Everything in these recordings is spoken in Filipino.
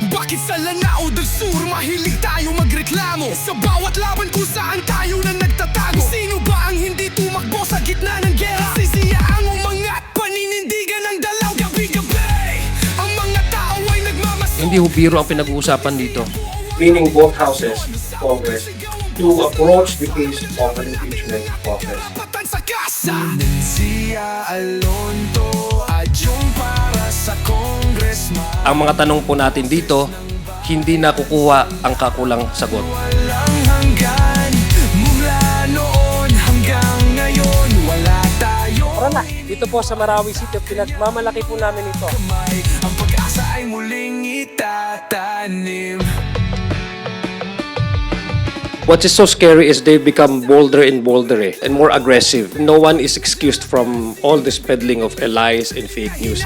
Bakit sa Lanao del Sur mahilig tayo magreklamo? Sa bawat laban kung saan tayo na nagtatago. Sino ba ang hindi tumakbo sa gitna ng gera? Sisiya ang umangat Paninindigan ng dalaw. Gabi-gabi Ang mga tao ay nagmamas Hindi ho biro ang pinag-uusapan dito. meaning both houses, Congress, to approach the case of an impeachment process. Patan sa kasa. Siya Alonto Ang mga tanong po natin dito, hindi nakukuha ang kakulang sagot. Walang hanggan Mula noon hanggang ngayon Wala tayo Tara na, dito po sa Marawi City, pinagmamalaki po namin ito. Ang pag-asa ay muling itatanim What is so scary is they've become bolder and bolder eh, and more aggressive. No one is excused from all this peddling of lies and fake news.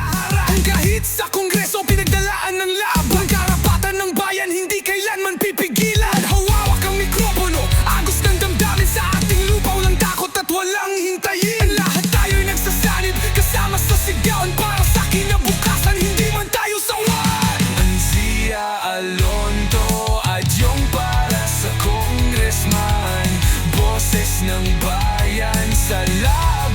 ng bayan sa lahat.